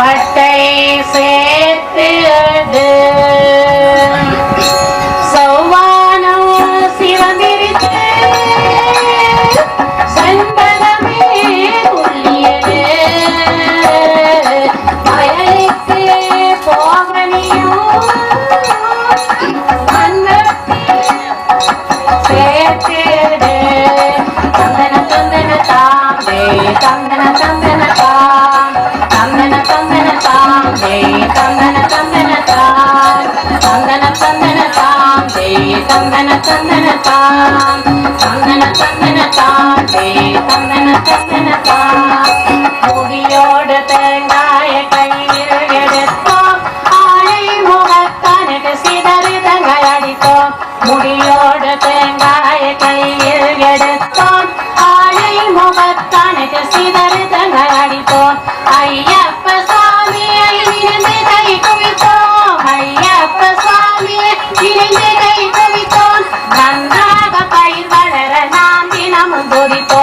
பட்டை சேர்த்து அடு. சௌவானம் சிவந்திரித்து சண்பலமே உள்ளியது வயலுக்கு போகனியும் சேர்த்து தந்தன தந்தன தாம்பே தந்தன தந்தனத்தான் தந்தன தந்தனத்தான் தே தந்தன தந்தனத்தான் முடியோடு தேங்காய கையில் எடுத்தோம் ஆளை முகத்தனுக்கு சிதறி அடித்தோம் முடியோடு தேங்காய கையில் எடுத்தோம் ஆளை முகத்தனுக்கு சிதறி அடித்தோம் ஐயப்ப nam todito